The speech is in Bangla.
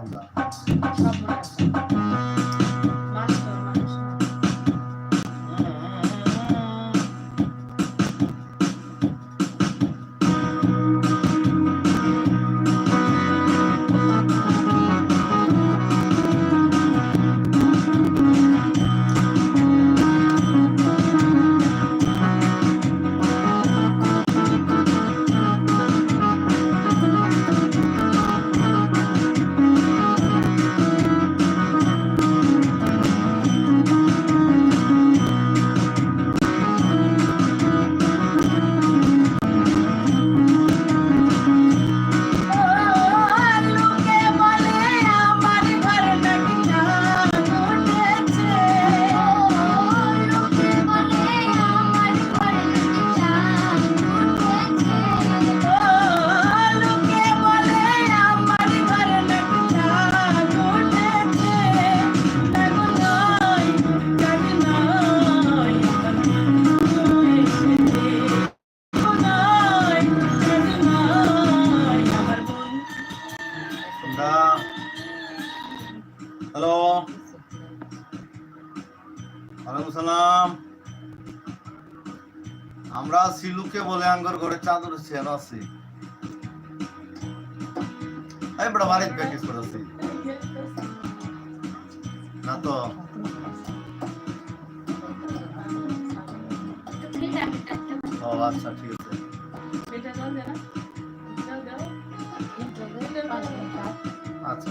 なんだ。ওয়ালাইকুম আমরা সিলুকে বলে আঙ্গর ঘরে চাদর ছেন আছি। প্র্যাকটিস করেছি না তো। আচ্ছা ঠিক আছে। আচ্ছা